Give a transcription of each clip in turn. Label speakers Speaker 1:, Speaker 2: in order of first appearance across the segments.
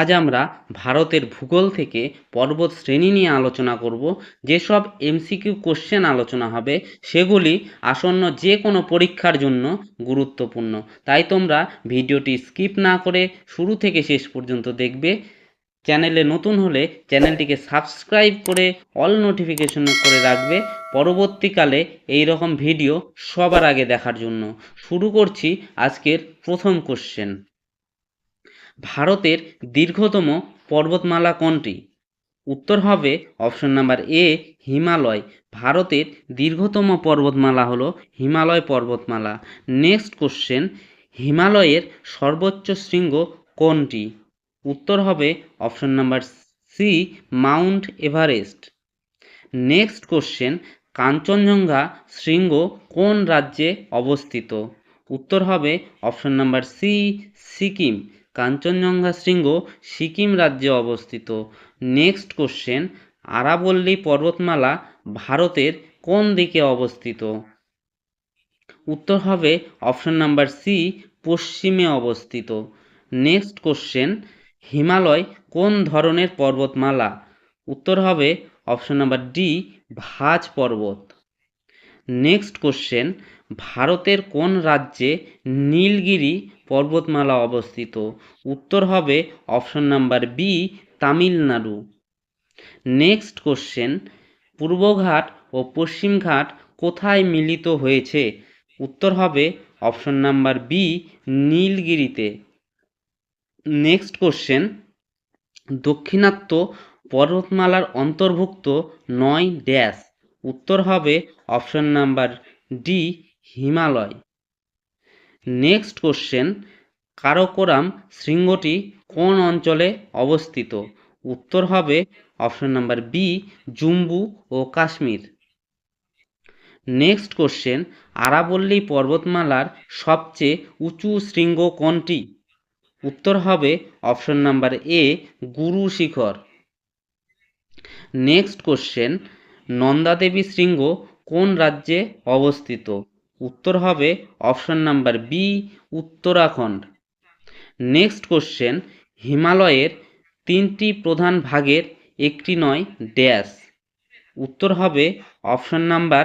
Speaker 1: আজ আমরা ভারতের ভূগোল থেকে পর্বত শ্রেণি নিয়ে আলোচনা করব। যেসব এমসিকিউ কোশ্চেন আলোচনা হবে, সেগুলি আসন্ন যে কোনো পরীক্ষার জন্য গুরুত্বপূর্ণ। তাই তোমরা ভিডিওটি স্কিপ না করে শুরু থেকে শেষ পর্যন্ত দেখবে। চ্যানেলে নতুন হলে চ্যানেলটিকে সাবস্ক্রাইব করে অল নোটিফিকেশন করে রাখবে। পরবর্তীকালে এই রকম ভিডিও সবার আগে দেখার জন্য। শুরু করছি আজকের প্রথম কোশ্চেন। ভারতের দীর্ঘতম পর্বতমালা কোনটি? উত্তর হবে অপশন নাম্বার এ, হিমালয়। ভারতের দীর্ঘতম পর্বতমালা হলো হিমালয় পর্বতমালা। নেক্সট কোশ্চেন, হিমালয়ের সর্বোচ্চ শৃঙ্গ কোনটি? উত্তর হবে option number C, mount Everest. Next question, Kanchenjunga শৃঙ্গ কোন রাজ্যে অবস্থিত? উত্তর হবে option number C, Sikkim. Kanchenjunga শৃঙ্গ সিকিম রাজ্যে অবস্থিত। নেক্সট কোশ্চেন, আরাবল্লী পর্বতমালা ভারতের কোন দিকে অবস্থিত? উত্তর হবে অপশন নাম্বার সি, পশ্চিমে অবস্থিত। নেক্সট কোশ্চেন, হিমালয় কোন ধরনের পর্বতমালা? উত্তর হবে অপশন নাম্বার ডি, ভাজ পর্বত। নেক্সট কোশ্চেন ভারতের কোন রাজ্যে নীলগিরি পর্বতমালা অবস্থিত? উত্তর হবে option number B Tamil Nadu. Next question পূর্বঘাট ও পশ্চিমঘাট কোথায় মিলিত হয়েছে? উত্তর হবে অপশন নাম্বার বি নীলগিরিতে। নেক্সট কোশ্চেন দক্ষিণাত্য পর্বতমালার অন্তর্ভুক্ত নয় ড্যাশ উত্তর হবে option number D, Himalaya. Next question, Karakoram শৃঙ্গটি কোন অঞ্চলে অবস্থিত? উত্তর হবে অপশন নাম্বার বি, জুম্বু ও কাশ্মীর। নেক্সট কোশ্চেন, আরাবল্লী পর্বতমালার সবচেয়ে উঁচু শৃঙ্গ কোনটি? উত্তর হবে অপশন নাম্বার এ, গুরু শিখর। নেক্সট কোশ্চেন নন্দাদেবী শৃঙ্গ কোন রাজ্যে অবস্থিত? উত্তর হবে option number B, Uttarakhand. Next question, হিমালয়ের তিনটি প্রধান ভাগের একটি নয় ড্যাশ। উত্তর হবে অপশন নাম্বার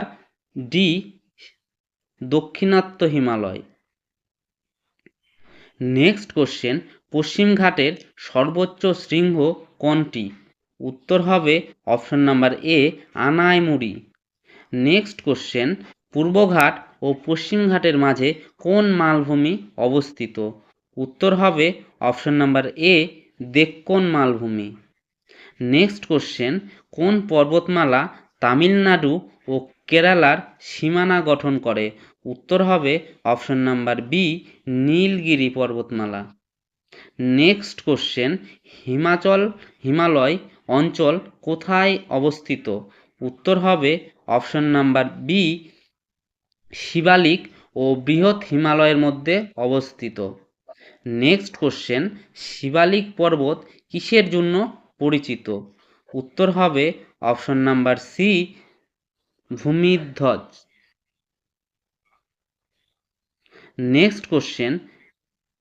Speaker 1: ডি, দক্ষিণাত্য হিমালয়। নেক্সট কোশ্চেন, পশ্চিমঘাটের সর্বোচ্চ শৃঙ্গ কোনটি? উত্তর হবে option number A, Anaimudi. Next question, পূর্বঘাট ও পশ্চিমঘাটের মাঝে কোন মালভূমি অবস্থিত? উত্তর হবে অপশন নাম্বার এ, দেক্কন মালভূমি। নেক্সট কোশ্চেন, কোন পর্বতমালা তামিলনাড়ু ও কেরালার সীমানা গঠন করে? উত্তর হবে অপশন নাম্বার বি, নীলগিরি পর্বতমালা। নেক্সট কোশ্চেন, হিমাচল, হিমালয় অঞ্চল কোথায় অবস্থিত? উত্তর হবে অপশন নাম্বার বি, শিবালিক ও বৃহৎ হিমালয়ের মধ্যে অবস্থিত। নেক্সট কোশ্চেন, শিবালিক পর্বত কিসের জন্য পরিচিত? উত্তর হবে অপশন নাম্বার সি, ভূমিধ্বজ। নেক্সট কোশ্চেন,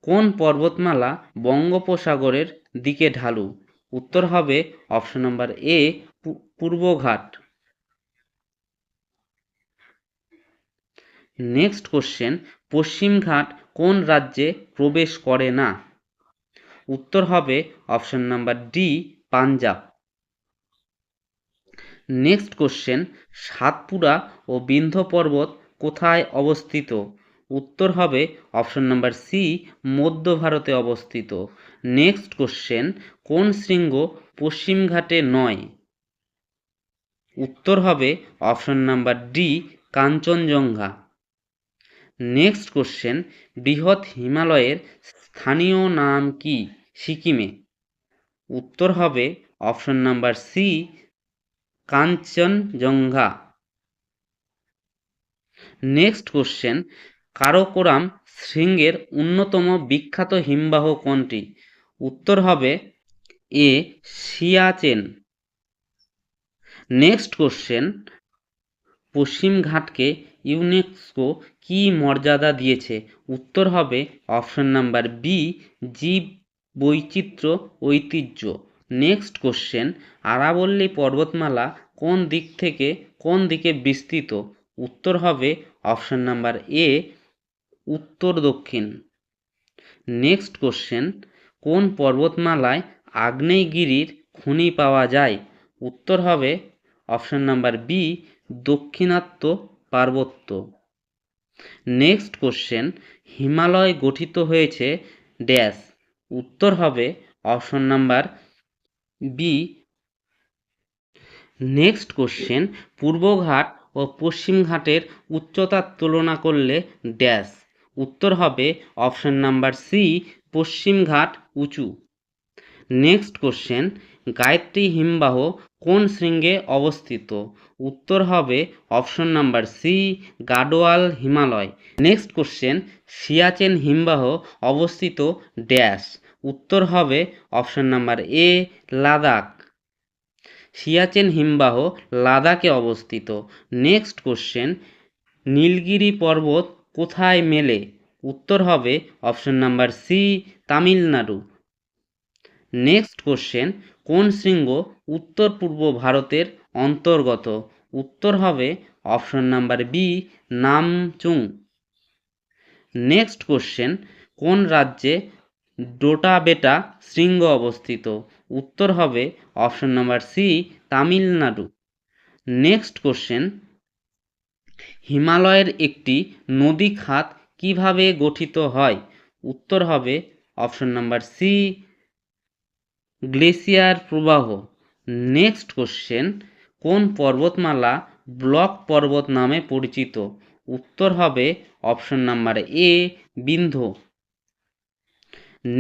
Speaker 1: কোন পর্বতমালা বঙ্গোপসাগরের দিকে ঢালু? উত্তর হবে অপশন নাম্বার এ পূর্বঘাট। নেক্সট কোশ্চেন পশ্চিমঘাট কোন রাজ্যে প্রবেশ করে না? উত্তর হবে option number D, Punjab. Next question, Satpura ও বিন্ধ্য পর্বত কোথায় অবস্থিত? উত্তর হবে অপশন নাম্বার সি মধ্য ভারতে অবস্থিত। নেক্সট কোশ্চেন কোন শৃঙ্গ পশ্চিমঘাটে নয়? উত্তর হবে option number D Kanchenjunga. Next question বৃহৎ হিমালয়ের স্থানীয় নাম কি? সিকিমে। উত্তর হবে option number C Kanchenjunga. Next question Karakoram শৃঙ্গের অন্যতম বিখ্যাত হিমবাহ কোনটি? উত্তর হবে এ সিয়াচেন। নেক্সট কোশ্চেন পশ্চিমঘাটকে ইউনেস্কো কি মর্যাদা দিয়েছে? উত্তর হবে অপশন নাম্বার বি জীব বৈচিত্র্য ঐতিহ্য। নেক্সট কোশ্চেন, আরাবল্লী পর্বতমালা কোন দিক থেকে কোন দিকে বিস্তৃত? উত্তর হবে অপশন নাম্বার এ উত্তর দক্ষিণ। নেক্সট কোশ্চেন কোন পর্বতমালায় আগ্নেয়গিরির খনি পাওয়া যায়? উত্তর হবে অপশন নাম্বার বি দক্ষিণাত্য পার্বত্য। নেক্সট কোশ্চেন হিমালয় গঠিত হয়েছে ড্যাশ। উত্তর হবে option number B next question পূর্বঘাট ও পশ্চিমঘাটের উচ্চতার তুলনা করলে ড্যাশ। উত্তর হবে অপশন নাম্বার সি পশ্চিমঘাট উঁচু। নেক্সট কোশ্চেন, গায়ত্রী হিমবাহ কোন শৃঙ্গে অবস্থিত? উত্তর হবে option number C, Garhwal Himalaya. Next question, Siachen হিমবাহ অবস্থিত ড্যাশ। উত্তর হবে option number A, Ladakh. Siachen হিমবাহ লাদাখে অবস্থিত। নেক্সট কোশ্চেন, নীলগিরি পর্বত কোথায় মেলে? উত্তর হবে option number C, Tamil Nadu. Next question, কোন শৃঙ্গ উত্তর পূর্ব ভারতের অন্তর্গত? উত্তর হবে option number B, Namchung. Next question, কোন রাজ্যে ডোটাবেটা শৃঙ্গ অবস্থিত? উত্তর হবে option number C, Tamil Nadu. Next question হিমালয়ের একটি নদী খাত কীভাবে গঠিত হয়? উত্তর হবে অপশন নাম্বার সি গ্লেসিয়ার প্রবাহ। নেক্সট কোশ্চেন, কোন পর্বতমালা ব্লক পর্বত নামে পরিচিত? উত্তর হবে option number A Vindhya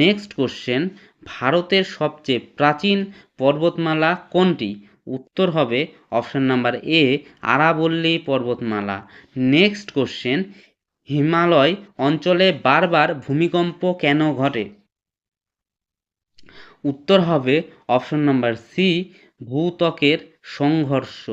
Speaker 1: next question, ভারতের সবচেয়ে প্রাচীন পর্বতমালা কোনটি? উত্তর হবে অপশন নাম্বার এ, আরাবল্লী পর্বতমালা। নেক্সট কোশ্চেন, হিমালয় অঞ্চলে বারবার ভূমিকম্প কেন ঘটে? উত্তর হবে অপশন নাম্বার সি, ভূত্বকের সংঘর্ষ।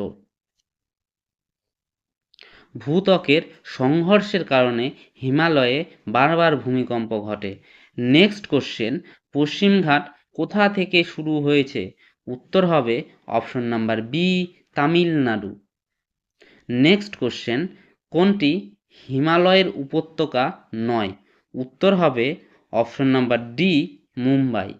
Speaker 1: ভূত্বকের সংঘর্ষের কারণে হিমালয়ে বারবার ভূমিকম্প ঘটে। নেক্সট কোশ্চেন, পশ্চিমঘাট কোথা থেকে শুরু হয়েছে? উত্তর হবে option number B, Tamil Nadu. Next question, কোনটি হিমালয়ের উপত্যকা নয়? উত্তর হবে অপশন নাম্বার ডি, মুম্বাই।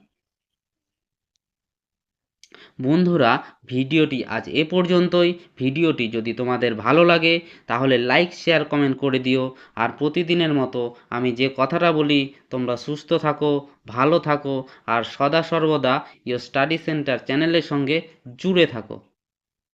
Speaker 1: বন্ধুরা, ভিডিওটি আজ এ পর্যন্তই। ভিডিওটি যদি তোমাদের ভালো লাগে, তাহলে লাইক শেয়ার কমেন্ট করে দিও। আর প্রতিদিনের মতো আমি যে কথাটা বলি, তোমরা সুস্থ থাকো, ভালো থাকো, আর সদা সর্বদা ইয়োর স্টাডি সেন্টার চ্যানেলের সঙ্গে জুড়ে থাকো।